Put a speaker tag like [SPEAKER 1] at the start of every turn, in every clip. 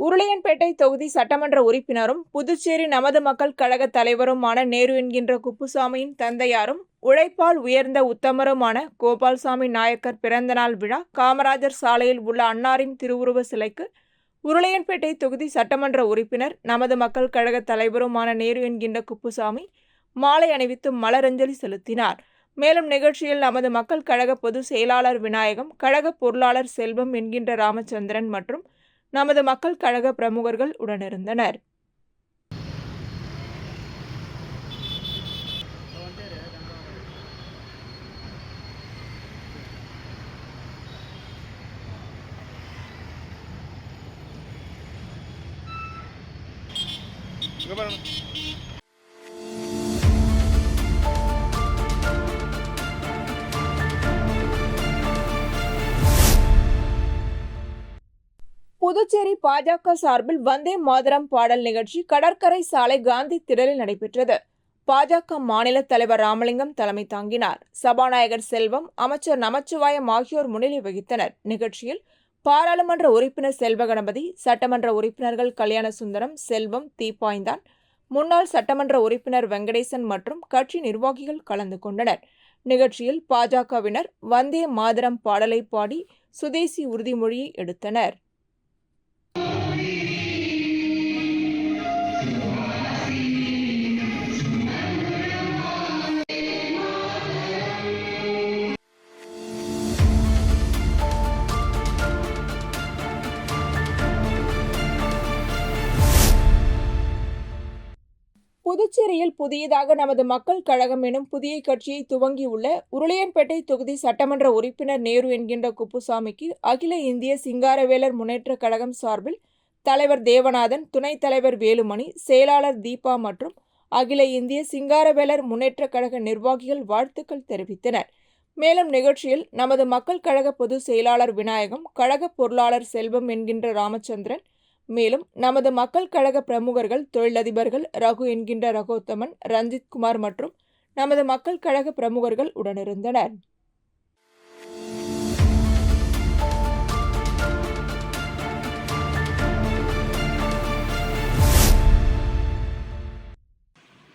[SPEAKER 1] உருளையன்பேட்டை தொகுதி சட்டமன்ற உறுப்பினரும் புதுச்சேரி நமது மக்கள் கழக தலைவருமான நேரு என்கின்ற குப்புசாமியின் தந்தையாரும் உழைப்பால் உயர்ந்த உத்தமருமான கோபால்சாமி நாயக்கர் பிறந்தநாள் விழா காமராஜர் சாலையில் உள்ள அன்னாரின் திருவுருவ சிலைக்கு உருளையன்பேட்டை தொகுதி சட்டமன்ற உறுப்பினர் நமது மக்கள் கழக தலைவருமான நேரு என்கின்ற குப்புசாமி மாலை அணிவித்து மலரஞ்சலி செலுத்தினார். மேலும் நிகழ்ச்சியில் நமது மக்கள் கழக பொதுச் செயலாளர் விநாயகம் கழக பொருளாளர் செல்வம் என்கின்ற ராமச்சந்திரன் மற்றும் நமது மக்கள் கழக பிரமுகர்கள் உடனிருந்தனர். பாஜக சார்பில் வந்தே மாதரம் பாடல் நிகழ்ச்சி கடற்கரை சாலை காந்தி திடலில் நடைபெற்றது. பாஜக மாநில தலைவர் ராமலிங்கம் தலைமை தாங்கினார். சபாநாயகர் செல்வம் அமைச்சர் நமச்சிவாயம் ஆகியோர் முன்னிலை வகித்தனர். நிகழ்ச்சியில் பாராளுமன்ற உறுப்பினர் செல்வ கணபதி சட்டமன்ற உறுப்பினர்கள் கல்யாண சுந்தரம் செல்வம் தீப்பாய்ந்தான் முன்னாள் சட்டமன்ற உறுப்பினர் வெங்கடேசன் மற்றும் கட்சி நிர்வாகிகள் கலந்து கொண்டனர். நிகழ்ச்சியில் பாஜகவினர் வந்தே மாதரம் பாடலை பாடி சுதேசி உறுதிமொழியை எடுத்தனர். புதுச்சேரியில் புதியதாக நமது மக்கள் கழகம் எனும் புதிய கட்சியை துவங்கியுள்ள உருளையன்பேட்டை தொகுதி சட்டமன்ற உறுப்பினர் நேரு என்கின்ற குப்புசாமிக்கு அகில இந்திய சிங்காரவேலர் முன்னேற்றக் கழகம் சார்பில் தலைவர் தேவநாதன் துணைத் தலைவர் வேலுமணி செயலாளர் தீபா மற்றும் அகில இந்திய சிங்காரவேலர் முன்னேற்ற கழக நிர்வாகிகள் வாழ்த்துக்கள் தெரிவித்தனர். மேலும் நிகழ்ச்சியில் நமது மக்கள் கழக பொதுச் செயலாளர் விநாயகம் கழக பொருளாளர் செல்வம் என்கின்ற ராமச்சந்திரன் மேலும் நமது மக்கள் கழக பிரமுகர்கள் தொழிலதிபர்கள் ரகு என்கின்ற ரகோத்தமன் ரஞ்சித் குமார் மற்றும் நமது மக்கள் கழக பிரமுகர்கள் உடனிருந்தனர்.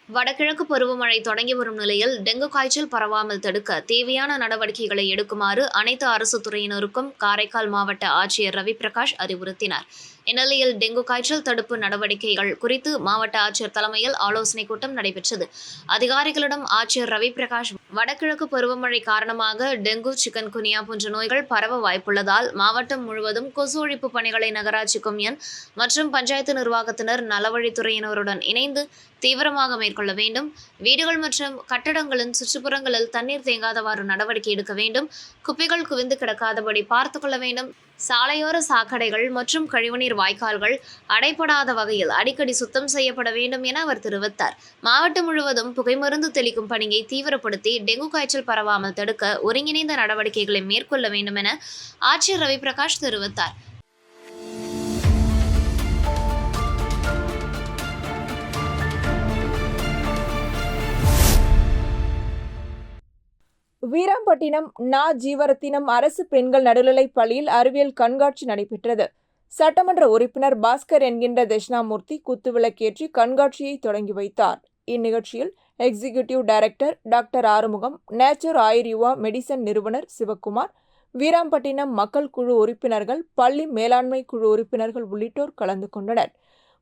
[SPEAKER 2] வடகிழக்கு பருவமழை தொடங்கி வரும் நிலையில் டெங்கு காய்ச்சல் பரவாமல் தடுக்க தேவையான நடவடிக்கைகளை எடுக்குமாறு அனைத்து அரசு துறையினருக்கும் காரைக்கால் மாவட்ட ஆட்சியர் ரவி பிரகாஷ் அறிவுறுத்தினார். இந்நிலையில் டெங்கு காய்ச்சல் தடுப்பு நடவடிக்கைகள் குறித்து மாவட்ட ஆட்சியர் தலைமையில் ஆலோசனைக் கூட்டம் நடைபெற்றது. அதிகாரிகளிடம் ஆட்சியர் ரவி பிரகாஷ் வடகிழக்கு பருவமழை காரணமாக டெங்கு சிக்கன் குனியா போன்ற நோய்கள் பரவ வாய்ப்புள்ளதால் மாவட்டம் முழுவதும் கொசு ஒழிப்பு பணிகளை நகராட்சி கொம்யன் மற்றும் பஞ்சாயத்து நிர்வாகத்தினர் நலவழித்துறையினருடன் இணைந்து தீவிரமாக மேற்கொள்ள வேண்டும். வீடுகள் மற்றும் கட்டடங்களின் சுற்றுப்புறங்களில் தண்ணீர் தேங்காதவாறு நடவடிக்கை எடுக்க வேண்டும். குப்பைகள் குவிந்து கிடக்காதபடி பார்த்து கொள்ள வேண்டும். சாலையோர சாக்கடைகள் மற்றும் கழிவுநீர் வாய்க்கால்கள் அடைபடாத வகையில் அடிக்கடி சுத்தம் செய்யப்பட வேண்டும் என அவர் தெரிவித்தார். மாவட்டம் முழுவதும் புகைமருந்து தெளிக்கும் பணியை தீவிரப்படுத்தி டெங்கு காய்ச்சல் பரவாமல் தடுக்க ஒருங்கிணைந்த நடவடிக்கைகளை மேற்கொள்ள வேண்டும் என ஆட்சியர் ரவி பிரகாஷ் தெரிவித்தார்.
[SPEAKER 1] வீராம்பட்டினம் நா. ஜீவரத்தினம் அரசு பெண்கள் நடுநிலைப் பள்ளியில் அறிவியல் கண்காட்சி நடைபெற்றது. சட்டமன்ற உறுப்பினர் பாஸ்கர் என்கின்ற தட்சிணாமூர்த்தி குத்துவிளக்கேற்றி கண்காட்சியை தொடங்கி வைத்தார். இந்நிகழ்ச்சியில் executive director doctor Arumugam nature Ayuryuva medicine நிறுவனர் சிவக்குமார் வீராம்பட்டினம் மக்கள் குழு உறுப்பினர்கள் பள்ளி மேலாண்மை குழு உறுப்பினர்கள் உள்ளிட்டோர் கலந்து கொண்டனர்.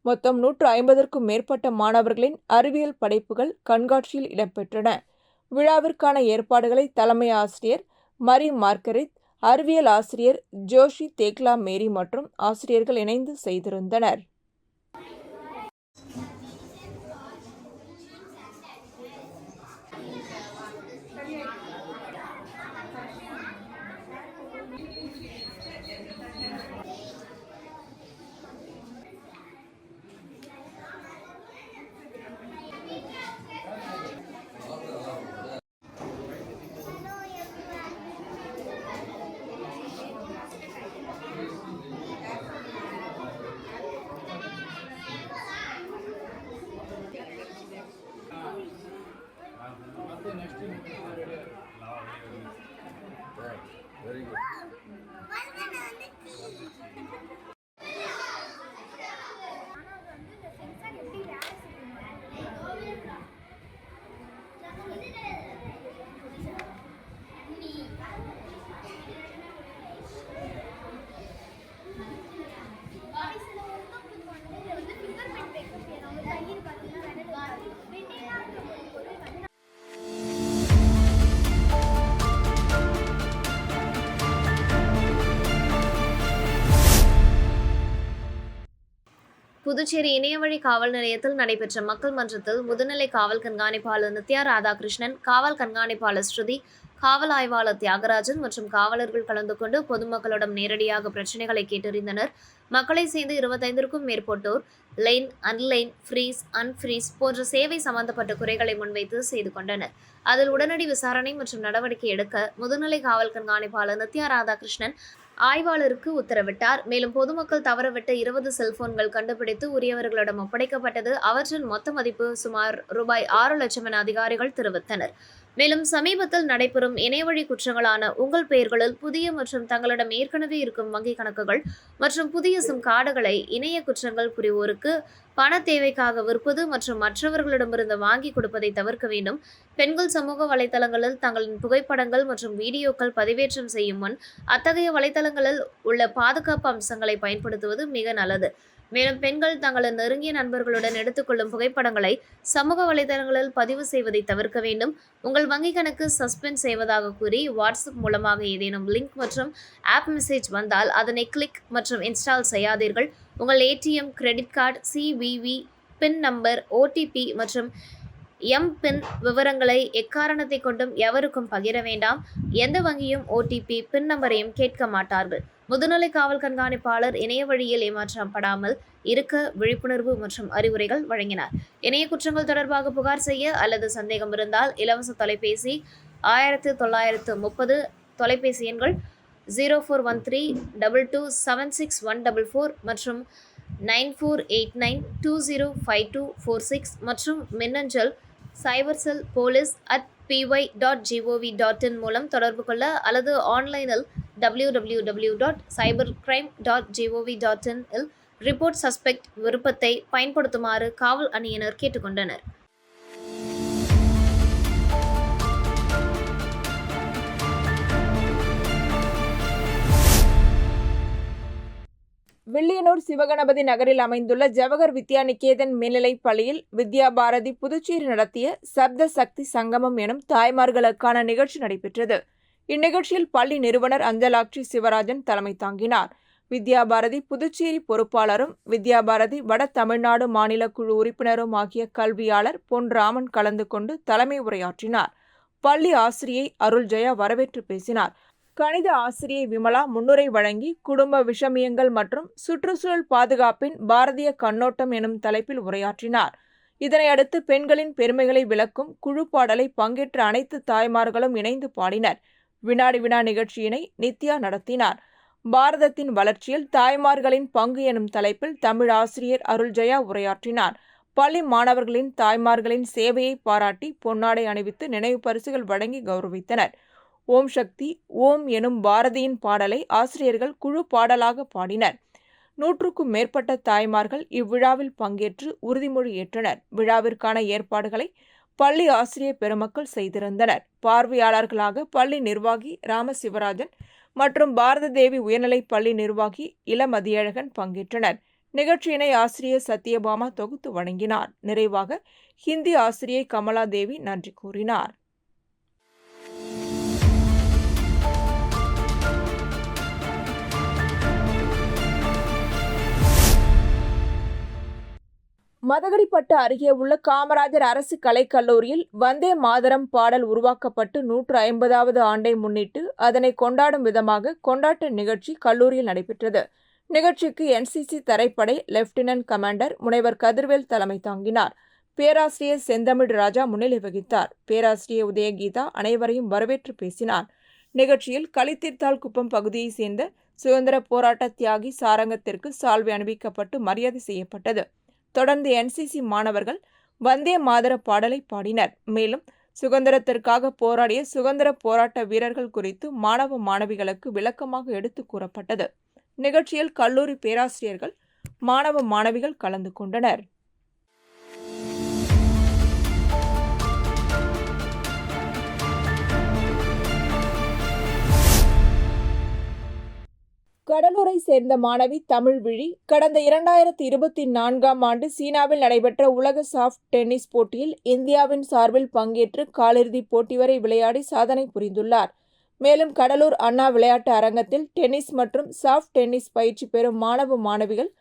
[SPEAKER 1] மொத்தம் நூற்று ஐம்பதற்கும் மேற்பட்ட மாணவர்களின் அறிவியல் படைப்புகள் கண்காட்சியில் இடம்பெற்றன. விழாவிற்கான ஏற்பாடுகளை தலைமை ஆசிரியர் மரி மார்கரித் அறிவியல் ஆசிரியர் ஜோஷி தேக்லா மேரி மற்றும் ஆசிரியர்கள் இணைந்து செய்திருந்தனர்.
[SPEAKER 3] Thank you.
[SPEAKER 2] புதுச்சேரி இணையவழி காவல் நிலையத்தில் நடைபெற்ற மக்கள் மன்றத்தில் முதுநிலை காவல் கண்காணிப்பாளர் நித்யா ராதாகிருஷ்ணன் காவல் கண்காணிப்பாளர் ஸ்ருதி காவல் ஆய்வாளர் தியாகராஜன் மற்றும் காவலர்கள் கலந்து கொண்டு பொதுமக்களிடம் நேரடியாக பிரச்சனைகளை கேட்டறிந்தனர். மக்களை சேர்ந்து இருபத்தைந்திற்கும் மேற்பட்டோர் லைன் அன்லைன் ஃப்ரீஸ் அன்ஃப்ரீஸ் போன்ற சேவை சம்பந்தப்பட்ட குறைகளை முன்வைத்து செய்து கொண்டனர். அதில் உடனடி விசாரணை மற்றும் நடவடிக்கை எடுக்க முதுநிலை காவல் கண்காணிப்பாளர் நித்யா ராதாகிருஷ்ணன் ஆய்வாளருக்கு உத்தரவிட்டார். மேலும் பொதுமக்கள் தவறவிட்ட இருபது செல்போன்கள் கண்டுபிடித்து உரியவர்களிடம் ஒப்படைக்கப்பட்டது. அவற்றின் மொத்த மதிப்பு சுமார் ரூபாய் ஆறு லட்சம் என அதிகாரிகள் தெரிவித்தனர். மேலும் சமீபத்தில் நடைபெறும் இணையவழி குற்றங்களான உங்கள் பெயர்களில் புதிய மற்றும் தங்களிடம் ஏற்கனவே இருக்கும் வங்கி கணக்குகள் மற்றும் புதிய சிம் கார்டுகளை இணைய குற்றங்கள் புரிவோருக்கு பண தேவைக்காக விற்பது மற்றும் மற்றவர்களிடமிருந்து வாங்கி கொடுப்பதை தவிர்க்க வேண்டும். பெண்கள் சமூக வலைதளங்களில் தங்களின் புகைப்படங்கள் மற்றும் வீடியோக்கள் பதிவேற்றம் செய்யும் முன் அத்தகைய வலைதளங்களில் உள்ள பாதுகாப்பு அம்சங்களை பயன்படுத்துவது மிக நல்லது. மேலும் பெண்கள் தங்களது நெருங்கிய நண்பர்களுடன் எடுத்துக்கொள்ளும் புகைப்படங்களை சமூக வலைதளங்களில் பதிவு செய்வதை தவிர்க்க வேண்டும். உங்கள் வங்கிக் கணக்கு சஸ்பெண்ட் செய்வதாக கூறி வாட்ஸ்அப் மூலமாக ஏதேனும் லிங்க் மற்றும் ஆப் மெசேஜ் வந்தால் அதனை கிளிக் மற்றும் இன்ஸ்டால் செய்யாதீர்கள். உங்கள் ATM credit card CVV PIN number OTP மற்றும் எம் பின் விவரங்களை எக்காரணத்தை கொண்டும் எவருக்கும் பகிர வேண்டாம். எந்த வங்கியும் ஓடிபி பின் நம்பரையும் கேட்க மாட்டார்கள். முதுநிலை காவல் கண்காணிப்பாளர் இணைய வழியில் ஏமாற்றப்படாமல் இருக்க விழிப்புணர்வு மற்றும் அறிவுரைகள் வழங்கினார். இணைய குற்றங்கள் தொடர்பாக புகார் செய்ய அல்லது சந்தேகம் இருந்தால் இலவச தொலைபேசி ஆயிரத்து தொள்ளாயிரத்து முப்பது தொலைபேசி எண்கள் zero four one three double two seven six one double four மற்றும் nine four eight nine two zero five two four six மற்றும் மின்னஞ்சல் cyber cell police at P Y dot G O V dot in மூலம் தொடர்பு கொள்ள அல்லது ஆன்லைனில் W W W dot cyber crime dot G O V dot in will report suspect விருப்பத்தை பயன்படுத்துமாறு காவல் அணியினர் கேட்டுக்கொண்டனர்.
[SPEAKER 1] வில்லியனூர் சிவகணபதி நகரில் அமைந்துள்ள ஜவஹர் வித்யா நிகேதன் மேல்நிலைப் பள்ளியில் வித்யா பாரதி புதுச்சேரி நடத்திய சப்த சக்தி சங்கமம் எனும் தாய்மார்களுக்கான நிகழ்ச்சி நடைபெற்றது. இந்நிகழ்ச்சியில் பள்ளி நிறுவனர் அஞ்சலாட்சி சிவராஜன் தலைமை தாங்கினார். வித்யாபாரதி புதுச்சேரி பொறுப்பாளரும் வித்யாபாரதி வட தமிழ்நாடு மாநில குழு உறுப்பினரும் ஆகிய கல்வியாளர் பொன் ராமன் கலந்து கொண்டு தலைமை உரையாற்றினார். பள்ளி ஆசிரியை அருள் ஜெயா வரவேற்று பேசினார். கணித ஆசிரியை விமலா முன்னுரை வழங்கி குடும்ப விஷமியங்கள் மற்றும் சுற்றுச்சூழல் பாதுகாப்பின் பாரதிய கண்ணோட்டம் எனும் தலைப்பில் உரையாற்றினார். இதனையடுத்து பெண்களின் பெருமைகளை விளக்கும் குழு பாடலை பங்கேற்ற அனைத்து தாய்மார்களும் இணைந்து பாடினர். வினாடி வினா நிகழ்ச்சியினை நித்யா நடத்தினார். பாரதத்தின் வளர்ச்சியில் தாய்மார்களின் பங்கு எனும் தலைப்பில் தமிழ் ஆசிரியர் அருள் ஜெயா உரையாற்றினார். பள்ளி மாணவர்களின் தாய்மார்களின் சேவையை பாராட்டி பொன்னாடை அணிவித்து நினைவு பரிசுகள் வழங்கி கௌரவித்தனர். ஓம் சக்தி ஓம் எனும் பாரதியின் பாடலை ஆசிரியர்கள் குழு பாடலாக பாடினர். நூற்றுக்கும் மேற்பட்ட தாய்மார்கள் இவ்விழாவில் பங்கேற்று உறுதிமொழி ஏற்றனர். விழாவிற்கான ஏற்பாடுகளை பள்ளி ஆசிரியர் பெருமக்கள் செய்திருந்தனர். பார்வையாளர்களாக பள்ளி நிர்வாகி ராமசிவராஜன் மற்றும் பாரத தேவி உயர்நிலைப் பள்ளி நிர்வாகி இளமதியழகன் பங்கேற்றனர். நிகழ்ச்சியினை ஆசிரியர் சத்யபாமா தொகுத்து வழங்கினார். நிறைவாக ஹிந்தி ஆசிரியை கமலா தேவி நன்றி கூறினார். மதகடிப்பட்டு அருகே உள்ள காமராஜர் அரசு கலைக்கல்லூரியில் வந்தே மாதரம் பாடல் உருவாக்கப்பட்டு நூற்று ஐம்பதாவது ஆண்டை முன்னிட்டு அதனை கொண்டாடும் விதமாக கொண்டாட்ட நிகழ்ச்சி கல்லூரியில் நடைபெற்றது. நிகழ்ச்சிக்கு என்சிசி தரைப்படை லெப்டினன்ட் கமாண்டர் முனைவர் கதிர்வேல் தலைமை தாங்கினார். பேராசிரியர் செந்தமிழ் ராஜா முன்னிலை வகித்தார். பேராசிரியர் உதயகீதா அனைவரையும் வரவேற்று பேசினார். நிகழ்ச்சியில் களித்தீர்த்தால் குப்பம் பகுதியைச் சேர்ந்த சுதந்திர போராட்ட தியாகி சாரங்கத்திற்கு சால்வை அணிவிக்கப்பட்டு மரியாதை செய்யப்பட்டது. தொடர்ந்து என்சிசி மாணவர்கள் வந்தே மாதர பாடலை பாடினர். மேலும் சுதந்திரத்திற்காக போராடிய சுதந்திர போராட்ட வீரர்கள் குறித்து மாணவ மாணவிகளுக்கு விளக்கமாக எடுத்து கூறப்பட்டது. நிகழ்ச்சியில் கல்லூரி பேராசிரியர்கள் மாணவ மாணவிகள் கலந்து கொண்டனர். கடலூரை சேர்ந்த மாணவி தமிழ்விழி கடந்த இரண்டாயிரத்தி இருபத்தி நான்காம் ஆண்டு சீனாவில் நடைபெற்ற உலக சாஃப்ட் டென்னிஸ் போட்டியில் இந்தியாவின் சார்பில் பங்கேற்று காலிறுதிப் போட்டி வரை விளையாடி சாதனை புரிந்துள்ளார். மேலும் கடலூர் அண்ணா விளையாட்டு அரங்கத்தில் டென்னிஸ் மற்றும் சாஃப்ட் டென்னிஸ் பயிற்சி பெறும் மாணவ மாணவிகள்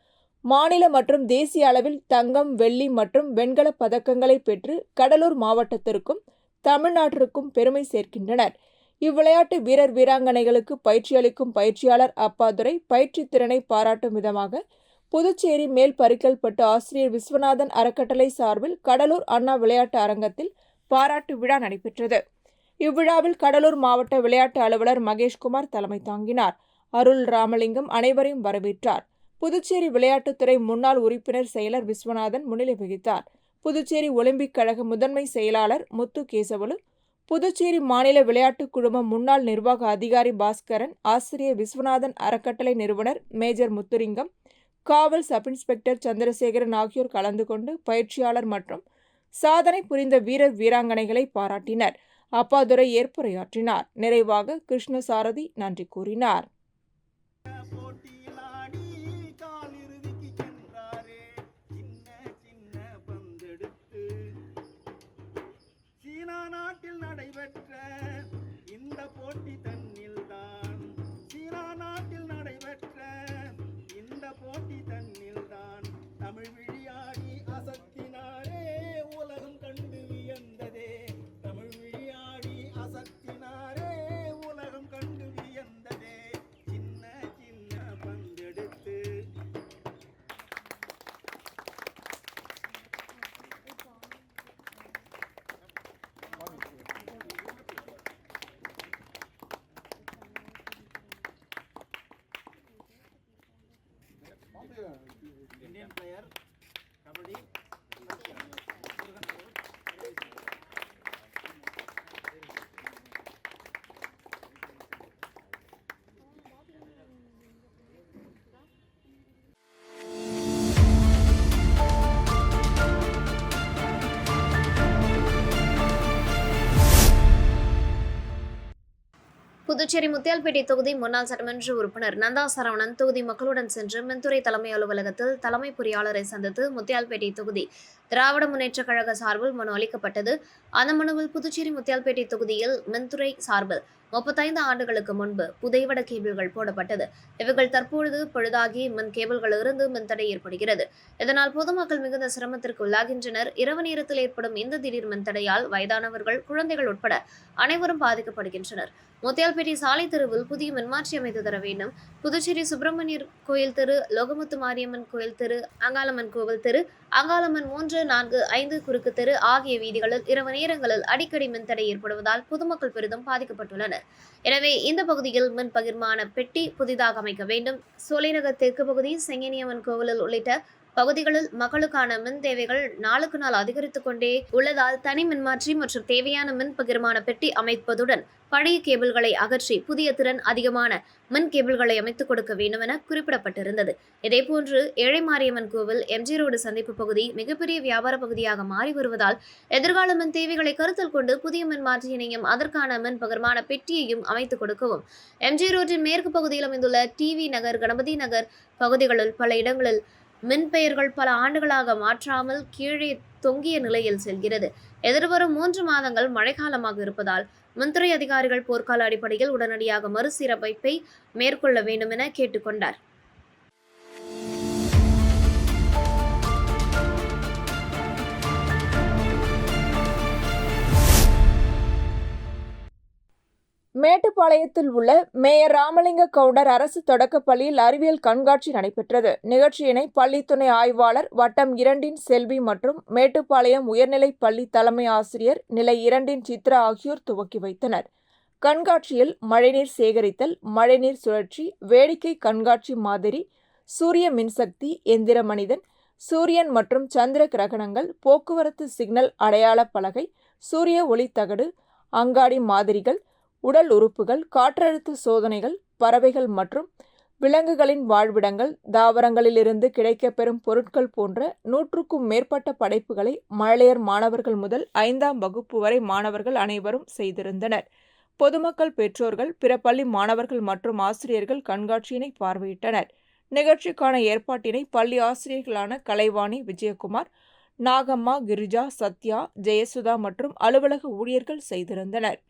[SPEAKER 1] மாநில மற்றும் தேசிய அளவில் தங்கம் வெள்ளி மற்றும் வெண்கலப் பதக்கங்களை பெற்று கடலூர் மாவட்டத்திற்கும் தமிழ்நாட்டிற்கும் பெருமை சேர்க்கின்றனர். இவ்விளையாட்டு வீரர் வீராங்கனைகளுக்கு பயிற்சி அளிக்கும் பயிற்சியாளர் அப்பாதுரை பயிற்சி திறனை பாராட்டும் விதமாக புதுச்சேரி மேல் பரிக்கல்பட்டு ஆசிரியர் விஸ்வநாதன் அறக்கட்டளை சார்பில் கடலூர் அண்ணா விளையாட்டு அரங்கத்தில் பாராட்டு விழா நடைபெற்றது. இவ்விழாவில் கடலூர் மாவட்ட விளையாட்டு அலுவலர் மகேஷ்குமார் தலைமை தாங்கினார். அருள் ராமலிங்கம் அனைவரையும் வரவேற்றார். புதுச்சேரி விளையாட்டுத்துறை முன்னாள் உறுப்பினர் செயலர் விஸ்வநாதன் முன்னிலை வகித்தார். புதுச்சேரி ஒலிம்பிக் கழக முதன்மை செயலாளர் முத்து கேசவலு புதுச்சேரி மாநில விளையாட்டுக் குழும முன்னாள் நிர்வாக அதிகாரி பாஸ்கரன் ஆசிரியர் விஸ்வநாதன் அறக்கட்டளை நிறுவனர் மேஜர் முத்துலிங்கம் காவல் சப் இன்ஸ்பெக்டர் சந்திரசேகரன் ஆகியோர் கலந்து கொண்டு பயிற்சியாளர் மற்றும் சாதனை புரிந்த வீரர் வீராங்கனைகளை பாராட்டினர். அப்பாதுரை ஏற்புரையாற்றினார். நிறைவாக கிருஷ்ணசாரதி நன்றி கூறினார்.
[SPEAKER 3] நடைபெற்ற இந்த போட்டி தன்னில்தான். சீனா நாட்டில் நடைபெற்ற இந்த போட்டி தன்னில்தான். தமிழ்
[SPEAKER 2] புதுச்சேரி முத்தியால்பேட்டை தொகுதி முன்னாள் சட்டமன்ற உறுப்பினர் நந்தா சரவணன் தொகுதி மக்களுடன் சென்று மின்துறை தலைமை அலுவலகத்தில் தலைமை பொறியாளரை சந்தித்து முத்தியால்பேட்டை தொகுதி திராவிட முன்னேற்றக் கழக சார்பில் மனு அளிக்கப்பட்டது. அந்த மனுவில் புதுச்சேரி முத்தியால்பேட்டை தொகுதியில் மின்துறை சார்பில் முப்பத்தைந்து ஆண்டுகளுக்கு முன்பு புதைவட கேபிள்கள் போடப்பட்டது. இவைகள் தற்பொழுது பழுதாகி மின் கேபிள்கள் இருந்து மின்தடை ஏற்படுகிறது. இதனால் பொதுமக்கள் மிகுந்த சிரமத்திற்கு உள்ளாகின்றனர். இரவு நேரத்தில் ஏற்படும் இந்த திடீர் மின்தடையால் வயதானவர்கள் குழந்தைகள் உட்பட அனைவரும் பாதிக்கப்படுகின்றனர். முத்தியால்பேட்டை சாலை தெருவில் புதிய மின்மாற்றி அமைத்து தர வேண்டும். புதுச்சேரி சுப்பிரமணியர் கோயில் தெரு லோகமுத்து மாரியம்மன் கோயில் தெரு அங்காளம்மன் கோவில் தெரு அங்காளம்மன் மூன்று நான்கு ஐந்து குறுக்கு தெரு ஆகிய வீதிகளில் இரவு நேரங்களில் அடிக்கடி மின்தடை ஏற்படுவதால் பொதுமக்கள் பெரிதும் பாதிக்கப்பட்டுள்ளனர். எனவே இந்த பகுதியில் மின் பகிர்மான பெட்டி புதிதாக அமைக்க வேண்டும். சோலைநகர் தெற்கு பகுதி செங்கனியம்மன் கோவிலில் உள்ளிட்ட பகுதிகளில் மக்களுக்கான மின் தேவைகள் நாளுக்கு நாள் அதிகரித்து கொண்டே உள்ளதால் தனி மின்மாற்றி மற்றும் தேவையான மின் பகிர்மான பெட்டி அமைப்பதுடன் பழைய கேபிள்களை அகற்றி புதிய திறன் அதிகமான மின் கேபிள்களை அமைத்துக் கொடுக்க வேண்டும் என குறிப்பிடப்பட்டிருந்தது. இதேபோன்று ஏழைமாரியம்மன் கோவில் எம்ஜி ரோடு சந்திப்பு பகுதி மிகப்பெரிய வியாபார பகுதியாக மாறி வருவதால் எதிர்கால மின் தேவைகளை கருத்தில் கொண்டு புதிய மின் மாற்றியினையும் அதற்கான மின் பகிர்மான பெட்டியையும் அமைத்துக் கொடுக்கவும் எம்ஜி ரோட்டின் மேற்கு பகுதியில் அமைந்துள்ள டிவி நகர் கணபதி நகர் பகுதிகளில் பல இடங்களில் மின் பெயர்கள் பல ஆண்டுகளாக மாற்றாமல் கீழே தொங்கிய நிலையில் செல்கிறது. எதிர்வரும் மூன்று மாதங்கள் மழைக்காலமாக இருப்பதால் மின்துறை அதிகாரிகள் போர்க்கால அடிப்படையில் உடனடியாக மறுசீரமைப்பை மேற்கொள்ள வேண்டும் என கேட்டுக்கொண்டார்.
[SPEAKER 1] மேட்டுப்பாளையத்தில் உள்ள மேயர் ராமலிங்க கவுண்டர் அரசு தொடக்கப் பள்ளியில் அறிவியல் கண்காட்சி நடைபெற்றது. நிகழ்ச்சியினை பள்ளி துணை ஆய்வாளர் வட்டம் இரண்டின் செல்வி மற்றும் மேட்டுப்பாளையம் உயர்நிலைப் பள்ளி தலைமை ஆசிரியர் நிலை இரண்டின் சித்ரா ஆகியோர் துவக்கி வைத்தனர். கண்காட்சியில் மழைநீர் சேகரித்தல் மழைநீர் சுழற்சி வேடிக்கை கண்காட்சி மாதிரி சூரிய மின்சக்தி எந்திர மனிதன் சூரியன் மற்றும் சந்திர கிரகணங்கள் போக்குவரத்து சிக்னல் அடையாள பலகை சூரிய ஒளி தகடு அங்காடி மாதிரிகள் உடல் உறுப்புகள் காற்றழுத்த சோதனைகள் பறவைகள் மற்றும் விலங்குகளின் வாழ்விடங்கள் தாவரங்களிலிருந்து கிடைக்கப்பெறும் பொருட்கள் போன்ற நூற்றுக்கும் மேற்பட்ட படைப்புகளை மழலையர் மாணவர்கள் முதல் ஐந்தாம் வகுப்பு வரை மாணவர்கள் அனைவரும் செய்திருந்தனர். பொதுமக்கள் பெற்றோர்கள் பிற பள்ளி மாணவர்கள் மற்றும் ஆசிரியர்கள் கண்காட்சியினை பார்வையிட்டனர். நிகழ்ச்சிக்கான ஏற்பாட்டினை பள்ளி ஆசிரியர்களான கலைவாணி விஜயகுமார் நாகம்மா கிரிஜா சத்யா ஜெயசுதா மற்றும் அலுவலக ஊழியர்கள் செய்திருந்தனர்.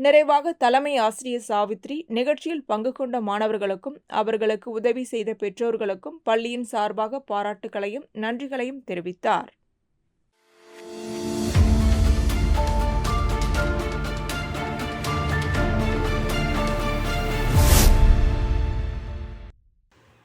[SPEAKER 1] நிறைவாக தலைமை ஆசிரியர் சாவித்ரி நிகழ்ச்சியில் பங்கு கொண்ட மாணவர்களுக்கும் அவர்களுக்கு உதவி செய்த பெற்றோர்களுக்கும் பள்ளியின் சார்பாக பாராட்டுகளையும் நன்றிகளையும் தெரிவித்தார்.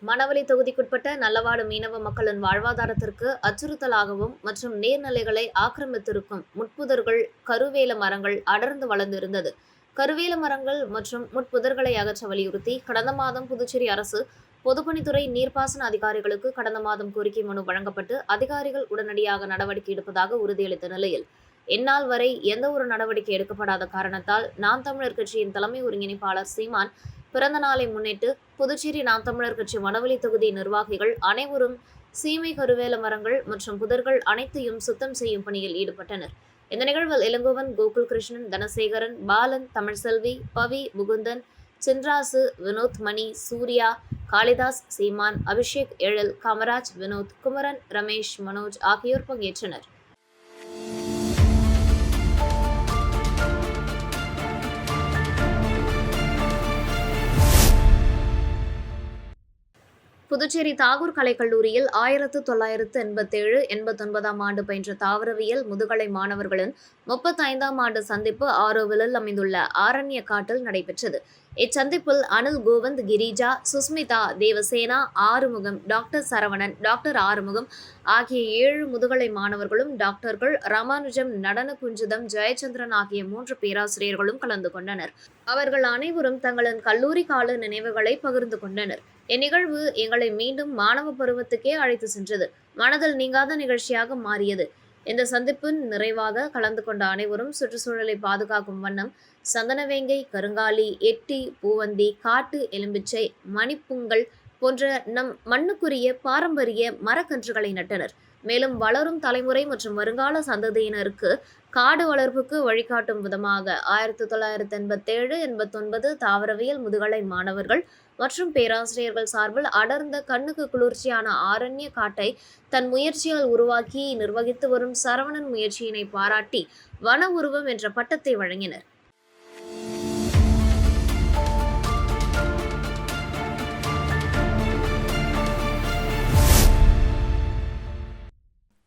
[SPEAKER 2] மணவெளி தொகுதிக்குட்பட்ட நல்லவாடு மீனவ மக்களின் வாழ்வாதாரத்திற்கு அச்சுறுத்தலாகவும் மற்றும் நீர்நிலைகளை ஆக்கிரமித்திருக்கும் முட்புதர்கள் கருவேல மரங்கள் அடர்ந்து வளர்ந்திருந்தது. கருவேல மரங்கள் மற்றும் முட்புதர்களை அகற்ற வலியுறுத்தி கடந்த மாதம் புதுச்சேரி அரசு பொதுப்பணித்துறை நீர்ப்பாசன அதிகாரிகளுக்கு கடந்த மாதம் கோரிக்கை மனு வழங்கப்பட்டு அதிகாரிகள் உடனடியாக நடவடிக்கை எடுப்பதாக உறுதியளித்த நிலையில் எந்நாள் வரை எந்த ஒரு நடவடிக்கை எடுக்கப்படாத காரணத்தால் நாம் தமிழர் கட்சியின் தலைமை ஒருங்கிணைப்பாளர் சீமான் பிறந்த நாளை முன்னிட்டு புதுச்சேரி நாம் தமிழர் கட்சி மணவெளி தொகுதி நிர்வாகிகள் அனைவரும் சீமை கருவேல மரங்கள் மற்றும் புதர்கள் அனைத்தையும் சுத்தம் செய்யும் பணியில் ஈடுபட்டனர். இந்த நிகழ்வில் இளங்கோவன் கோகுல் கிருஷ்ணன் தனசேகரன் பாலன் தமிழ்செல்வி பவி முகுந்தன் சின்ராசு வினோத் மணி சூர்யா காளிதாஸ் சீமான் அபிஷேக் எழில் காமராஜ் வினோத் குமரன் ரமேஷ் மனோஜ் ஆகியோர் பங்கேற்றனர். புதுச்சேரி தாகூர் கலைக்கல்லூரியில் ஆயிரத்து தொள்ளாயிரத்து எண்பத்தேழு எண்பத்தொன்பதாம் ஆண்டு பயின்ற தாவரவியல் முதுகலை மாணவர்களின் முப்பத்தைந்தாம் ஆண்டு சந்திப்பு ஆரோவிலில் அமைந்துள்ள ஆரண்ய காட்டில் நடைபெற்றது. இச்சந்திப்பில் அனில் கோவிந்த் கிரிஜா சுஸ்மிதா தேவசேனா ஆறுமுகம் டாக்டர் சரவணன் டாக்டர் ஆறுமுகம் ஆகிய ஏழு முதுகலை மாணவர்களும் டாக்டர்கள் ராமானுஜம் நடன குஞ்சுதம் ஜெயச்சந்திரன் ஆகிய மூன்று பேராசிரியர்களும் கலந்து கொண்டனர். அவர்கள் அனைவரும் தங்களின் கல்லூரி கால நினைவுகளை பகிர்ந்து கொண்டனர். இந்நிகழ்வு எங்களை மீண்டும் மாணவ பருவத்துக்கே அழைத்து சென்றது. மனதில் நீங்காத நிகழ்ச்சியாக மாறியது. இந்த சந்திப்பின் நிறைவாக கலந்து கொண்ட அனைவரும் சுற்றுச்சூழலை பாதுகாக்கும் வண்ணம் சந்தனவேங்கை கருங்காலி எட்டி பூவந்தி காட்டு எலும்பிச்சை மணிப்புங்கல் போன்ற நம் மண்ணுக்குரிய பாரம்பரிய மரக்கன்றுகளை நட்டனர். மேலும் வளரும் தலைமுறை மற்றும் வருங்கால சந்ததியினருக்கு காடு வளர்ப்புக்கு வழிகாட்டும் விதமாக ஆயிரத்தி தொள்ளாயிரத்தி எண்பத்தேழு எண்பத்தொன்பது தாவரவியல் முதுகலை மாணவர்கள் மற்றும் பேராசிரியர்கள் சார்பில் அடர்ந்த கண்ணுக்கு குளிர்ச்சியான ஆரண்ய காட்டை தன் முயற்சியால் உருவாக்கி நிர்வகித்து வரும் சரவணன் முயற்சியினை பாராட்டி வன உருவம் என்ற பட்டத்தை வழங்கினர்.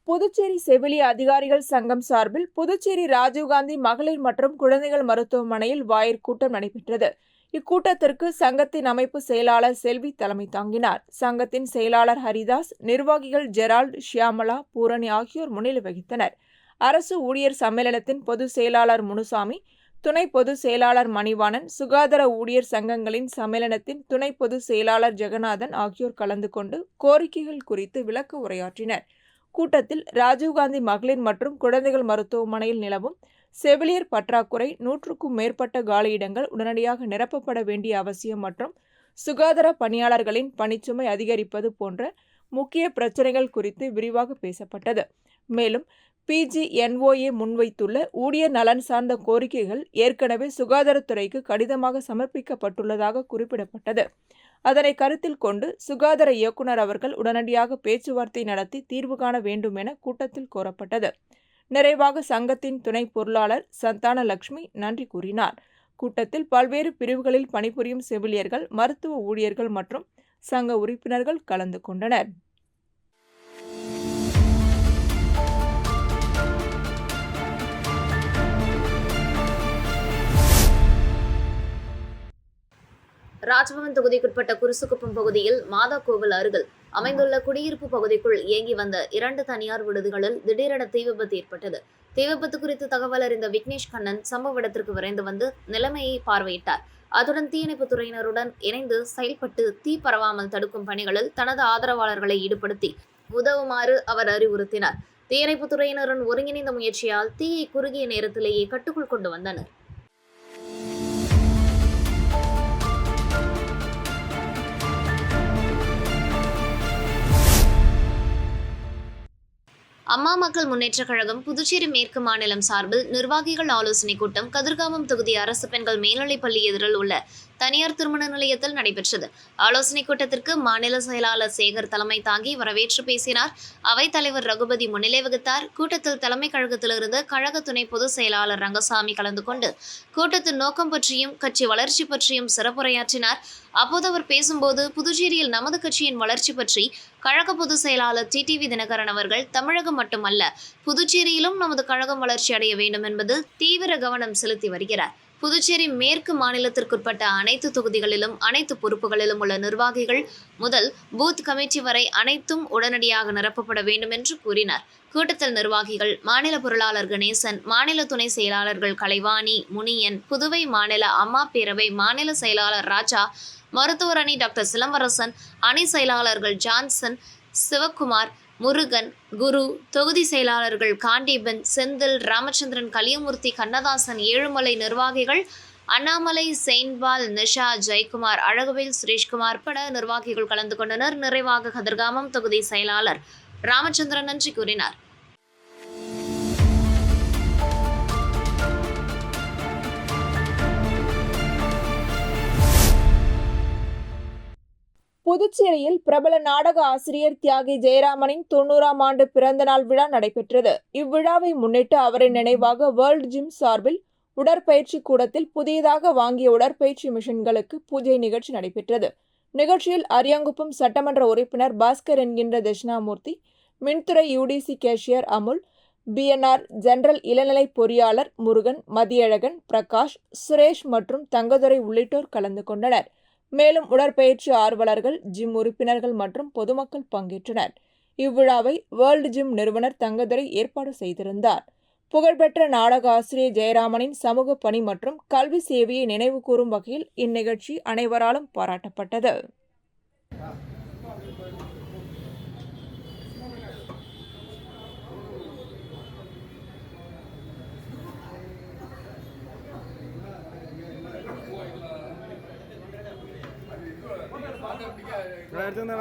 [SPEAKER 1] புதுச்சேரி செவிலி அதிகாரிகள் சங்கம் சார்பில் புதுச்சேரி ராஜீவ்காந்தி மகளிர் மற்றும் குழந்தைகள் மருத்துவமனையில் வாயிற் கூட்டம் நடைபெற்றது. இக்கூட்டத்திற்கு சங்கத்தின் அமைப்பு செயலாளர் செல்வி தலைமை தாங்கினார். சங்கத்தின் செயலாளர் ஹரிதாஸ் நிர்வாகிகள் ஜெரால்ட் ஷியாமலா பூரணி ஆகியோர் முன்னிலை வகித்தனர். அரசு ஊழியர் சம்மேளனத்தின் பொதுச் செயலாளர் முனுசாமி துணை பொதுச் செயலாளர் மணிவாணன் சுகாதார ஊழியர் சங்கங்களின் சம்மேளனத்தின் துணை பொதுச் செயலாளர் ஜெகநாதன் ஆகியோர் கலந்து கொண்டு கோரிக்கைகள் குறித்து விளக்க உரையாற்றினர். கூட்டத்தில் ராஜீவ்காந்தி மகளிர் மற்றும் குழந்தைகள் மருத்துவமனையில் நிலவும் செவிலியர் பற்றாக்குறை நூற்றுக்கும் மேற்பட்ட காலியிடங்கள் உடனடியாக நிரப்பப்பட வேண்டிய அவசியம் மற்றும் சுகாதார பணியாளர்களின் பணிச்சுமை அதிகரிப்பது போன்ற முக்கிய பிரச்சனைகள் குறித்து விரிவாக பேசப்பட்டது. மேலும் பிஜிஎன்ஓஏ முன்வைத்துள்ள ஊழியர் நலன் சார்ந்த கோரிக்கைகள் ஏற்கனவே சுகாதாரத்துறைக்கு கடிதமாக சமர்ப்பிக்கப்பட்டுள்ளதாக குறிப்பிடப்பட்டது. அதனை கருத்தில் கொண்டு சுகாதார இயக்குனர் அவர்கள் உடனடியாக பேச்சுவார்த்தை நடத்தி தீர்வு காண வேண்டும் என கூட்டத்தில் கோரப்பட்டது. நிறைவாக சங்கத்தின் துணை பொருளாளர் சந்தான லட்சுமி நன்றி கூறினார். கூட்டத்தில் பல்வேறு பிரிவுகளில் பணிபுரியும் செவிலியர்கள் மருத்துவ ஊழியர்கள் மற்றும் சங்க உறுப்பினர்கள் கலந்து கொண்டனர்.
[SPEAKER 2] ராஜ்பவன் தொகுதிக்குட்பட்ட குருசுக்குப்பம் பகுதியில் மாதா கோவில் அருகில் அமைந்துள்ள குடியிருப்பு பகுதிக்குள் இயங்கி வந்த இரண்டு தனியார் விடுதிகளில் திடீரென தீ விபத்து ஏற்பட்டது. தீ விபத்து குறித்து தகவல் அறிந்த விக்னேஷ் கண்ணன் சம்பவ இடத்திற்கு விரைந்து வந்து நிலைமையை பார்வையிட்டார். அதுடன் தீயணைப்பு துறையினருடன் இணைந்து செயல்பட்டு தீ பரவாமல் தடுக்கும் பணிகளில் தனது ஆதரவாளர்களை ஈடுபடுத்தி உதவுமாறு அவர் அறிவுறுத்தினார். தீயணைப்பு துறையினரின் ஒருங்கிணைந்த முயற்சியால் தீயை குறுகிய நேரத்திலேயே கட்டுக்குள் கொண்டு வந்தனர். அம்மா மக்கள் முன்னேற்றக் கழகம் புதுச்சேரி மேற்கு மாநிலம் சார்பில் நிர்வாகிகள் ஆலோசனைக் கூட்டம் கதிர்காமம் தொகுதி அரசு பெண்கள் மேல்நிலைப் பள்ளி எதிரில் உள்ள தனியார் திருமண நிலையத்தில் நடைபெற்றது. ஆலோசனைக் கூட்டத்திற்கு மாநில செயலாளர் சேகர் தலைமை தாங்கி வரவேற்று பேசினார். அவைத் தலைவர் ரகுபதி முன்னிலை வகுத்தார். கூட்டத்தில் தலைமை கழகத்திலிருந்து கழக துணை பொதுச் செயலாளர் ரங்கசாமி கலந்து கொண்டு கூட்டத்தின் நோக்கம் பற்றியும் கட்சி வளர்ச்சி பற்றியும் சிறப்புரையாற்றினார். அப்போது அவர் பேசும்போது புதுச்சேரியில் நமது கட்சியின் வளர்ச்சி பற்றி கழக பொதுச் செயலாளர் டிடிவி தினகரன் அவர்கள் தமிழகம் மட்டுமல்ல புதுச்சேரியிலும் நமது கழகம் வளர்ச்சி அடைய வேண்டும் என்பதில் தீவிர கவனம் செலுத்தி வருகிறார். புதுச்சேரி மேற்கு மாநிலத்திற்குட்பட்ட அனைத்து தொகுதிகளிலும் அனைத்து பொறுப்புகளிலும் உள்ள நிர்வாகிகள் முதல் பூத் கமிட்டி வரை அனைத்தும் உடனடியாக நிரப்பப்பட வேண்டும் என்று கூறினார். கூட்டத்தில் நிர்வாகிகள் மாநில பொருளாளர் கணேசன் மாநில துணை செயலாளர்கள் கலைவாணி முனியன் புதுவை மாநில அம்மா பேரவை மாநில செயலாளர் ராஜா மருத்துவர் அணி டாக்டர் சிலம்பரசன் அணி செயலாளர்கள் ஜான்சன் சிவக்குமார் முருகன் குரு தொகுதி செயலாளர்கள் காண்டீபன் செந்தில் ராமச்சந்திரன் கலியமூர்த்தி கண்ணதாசன் ஏழுமலை நிர்வாகிகள் அண்ணாமலை செயின்பால் நிஷா ஜெயக்குமார் அழகுவேல் சுரேஷ்குமார் பட நிர்வாகிகள் கலந்து கொண்டனர். நிறைவாக கதிர்காமம் தொகுதி செயலாளர் ராமச்சந்திரன் நன்றி கூறினார்.
[SPEAKER 1] புதுச்சேரியில் பிரபல நாடக ஆசிரியர் தியாகி ஜெயராமனின் தொண்ணூறாம் ஆண்டு பிறந்தநாள் விழா நடைபெற்றது. இவ்விழாவை முன்னிட்டு அவரின் நினைவாக வேர்ல்ட் ஜிம் சார்பில் உடற்பயிற்சி கூடத்தில் புதியதாக வாங்கிய உடற்பயிற்சி மிஷின்களுக்கு பூஜை நிகழ்ச்சி நடைபெற்றது. நிகழ்ச்சியில் அரியாங்குப்பம் சட்டமன்ற உறுப்பினர் பாஸ்கர் என்கின்ற தட்சிணாமூர்த்தி மின்துறை UDC cashier Amul P N R general இளநிலை பொறியாளர் முருகன் மதியழகன் பிரகாஷ் சுரேஷ் மற்றும் தங்கதுரை உள்ளிட்டோர் கலந்து கொண்டனர். மேலும் உடற்பயிற்சி ஆர்வலர்கள் ஜிம் உறுப்பினர்கள் மற்றும் பொதுமக்கள் பங்கேற்றனர். இவ்விழாவை வேர்ல்டு ஜிம் நிறுவனர் தங்கதுரை ஏற்பாடு செய்திருந்தார். புகழ்பெற்ற நாடக ஆசிரியர் ஜெயராமனின் சமூக பணி மற்றும் கல்வி சேவையை நினைவு கூறும் வகையில் இந்நிகழ்ச்சி அனைவராலும் பாராட்டப்பட்டது.
[SPEAKER 4] நான் எடுத்து தான்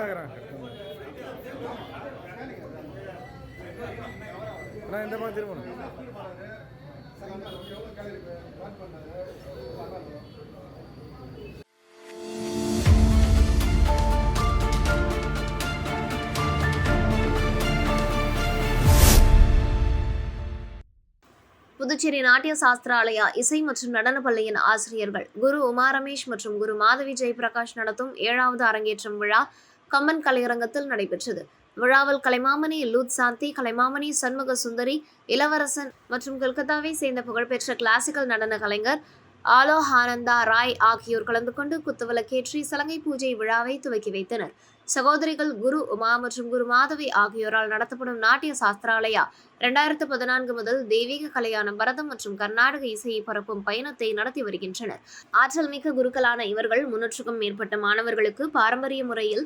[SPEAKER 4] நான் இந்த மாதிரி திரும்பணும்
[SPEAKER 2] புதுச்சேரி நாட்டிய சாஸ்திராலயா இசை மற்றும் நடன பள்ளியின் ஆசிரியர்கள் குரு உமா ரமேஷ் மற்றும் குரு மாதவி ஜெயபிரகாஷ் நடத்தும் ஏழாவது அரங்கேற்றம் விழா கம்மன் கலையரங்கத்தில் நடைபெற்றது. விழாவில் கலைமாமணி லூத் சாந்தி கலைமாமணி சண்முக சுந்தரி இளவரசன் மற்றும் கொல்கத்தாவை சேர்ந்த புகழ்பெற்ற கிளாசிக்கல் நடன கலைஞர் ஆலோ ஆனந்தா ராய் ஆகியோர் கலந்து கொண்டு குத்துவிளக்கேற்றி சலங்கை பூஜை விழாவை துவக்கி வைத்தனர். சகோதரிகள் குரு உமா மற்றும் குரு மாதவி ஆகியோரால் நடத்தப்படும் நாட்டிய சாஸ்திராலயா இரண்டாயிரத்து பதினான்கு முதல் தெய்வீக கலையான பரதம் மற்றும் கர்நாடக இசையை பரப்பும் பயணத்தை நடத்தி வருகின்றனர். ஆற்றல் மிக்க குருக்களான இவர்கள் முன்னூற்றுக்கும் மேற்பட்ட மாணவர்களுக்கு பாரம்பரிய முறையில்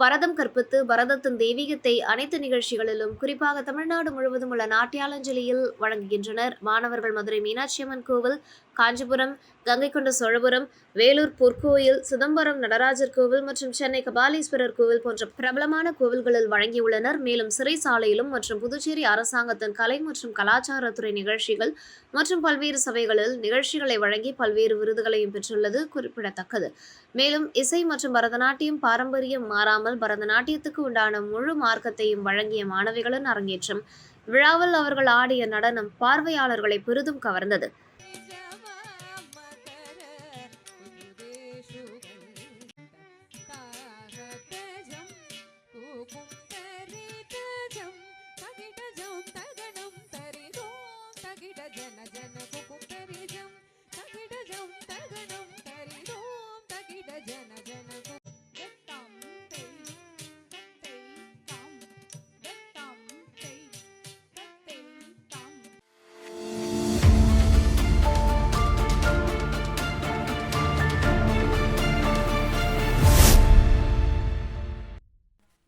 [SPEAKER 2] பரதம் கற்பித்து பரதத்தின் தெய்வீகத்தை அனைத்து நிகழ்ச்சிகளிலும் குறிப்பாக தமிழ்நாடு முழுவதும் உள்ள நாட்டியாலஞ்சலியில் வழங்குகின்றனர். மாணவர்கள் மதுரை மீனாட்சி அம்மன் கோவில் காஞ்சிபுரம் கங்கை கொண்ட சோழபுரம் வேலூர் பொற்கோயில் சிதம்பரம் நடராஜர் கோவில் மற்றும் சென்னை கபாலீஸ்வரர் கோவில் போன்ற பிரபலமான கோவில்களில் வழங்கியுள்ளனர். மேலும் சிறைசாலையிலும் மற்றும் புதுச்சேரி அரசாங்கத்தின் கலை மற்றும் கலாச்சாரத்துறை நிகழ்ச்சிகள் மற்றும் பல்வேறு சபைகளில் நிகழ்ச்சிகளை வழங்கி பல்வேறு விருதுகளையும் பெற்றுள்ளது குறிப்பிடத்தக்கது. மேலும் இசை மற்றும் பரதநாட்டியம் பாரம்பரியம் மாறாமல் பரதநாட்டியத்துக்கு உண்டான முழு மார்க்கத்தையும் வழங்கிய மாணவிகளின் அரங்கேற்றம். விழாவில் அவர்கள் ஆடிய நடனம் பார்வையாளர்களை பெரிதும் கவர்ந்தது.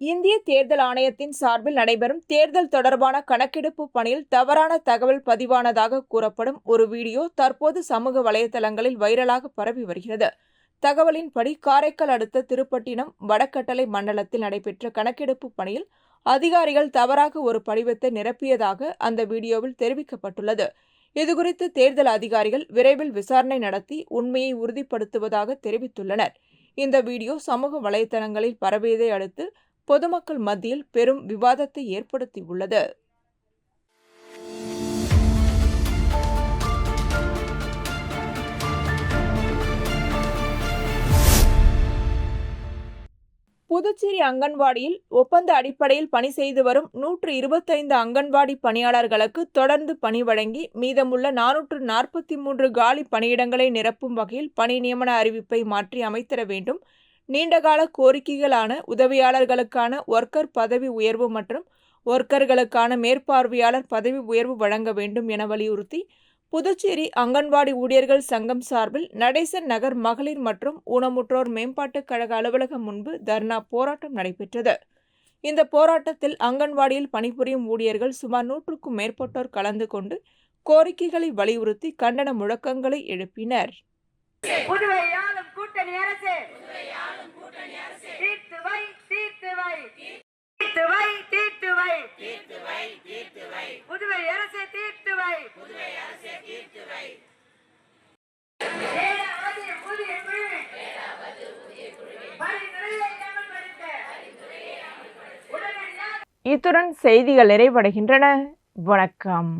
[SPEAKER 1] இந்திய தேர்தல் ஆணையத்தின் சார்பில் நடைபெறும் தேர்தல் தொடர்பான கணக்கெடுப்பு பணியில் தவறான தகவல் பதிவானதாக கூறப்படும் ஒரு வீடியோ தற்போது சமூக வலைதளங்களில் வைரலாக பரவி வருகிறது. தகவலின்படி காரைக்கால் அடுத்த திருப்பட்டினம் வடக்கட்டளை மண்டலத்தில் நடைபெற்ற கணக்கெடுப்பு பணியில் அதிகாரிகள் தவறாக ஒரு படிவத்தை நிரப்பியதாக அந்த வீடியோவில் தெரிவிக்கப்பட்டுள்ளது. இதுகுறித்து தேர்தல் அதிகாரிகள் விரைவில் விசாரணை நடத்தி உண்மையை உறுதிப்படுத்துவதாக தெரிவித்துள்ளனர். இந்த வீடியோ சமூக வலைதளங்களில் பரவியதை அடுத்து பொதுமக்கள் மத்தியில் பெரும் விவாதத்தை ஏற்படுத்தியுள்ளது புதுச்சேரி அங்கன்வாடியில் ஒப்பந்த அடிப்படையில் பணி செய்து வரும் நூற்று இருபத்தைந்து அங்கன்வாடி பணியாளர்களுக்கு தொடர்ந்து பணி வழங்கி மீதமுள்ள நானூற்று நாற்பத்தி மூன்று காலி பணியிடங்களை நிரப்பும் வகையில் பணி நியமன அறிவிப்பை மாற்றி அமைத்தர வேண்டும். நீண்டகால கோரிக்கைகளான உதவியாளர்களுக்கான ஒர்க்கர் பதவி உயர்வு மற்றும் ஒர்க்கர்களுக்கான மேற்பார்வையாளர் பதவி உயர்வு வழங்க வேண்டும் என வலியுறுத்தி புதுச்சேரி அங்கன்வாடி ஊழியர்கள் சங்கம் சார்பில் நடேசன் நகர் மகளிர் மற்றும் ஊனமுற்றோர் மேம்பாட்டுக் கழக அலுவலகம் முன்பு தர்ணா போராட்டம் நடைபெற்றது. இந்த போராட்டத்தில் அங்கன்வாடியில் பணிபுரியும் ஊழியர்கள் சுமார் நூற்றுக்கும் மேற்பட்டோர் கலந்து கொண்டு கோரிக்கைகளை வலியுறுத்தி கண்டன முழக்கங்களை எழுப்பினர்.
[SPEAKER 5] புதுவை ஆளும் கூட்டணி அரசு. தீர்த்து வை தீர்த்து வை. தீர்த்து வை தீர்த்து வை. புதுவை அரசு தீர்த்து வை.
[SPEAKER 1] இத்துடன் செய்திகள் நிறைவடைகின்றன. வணக்கம்.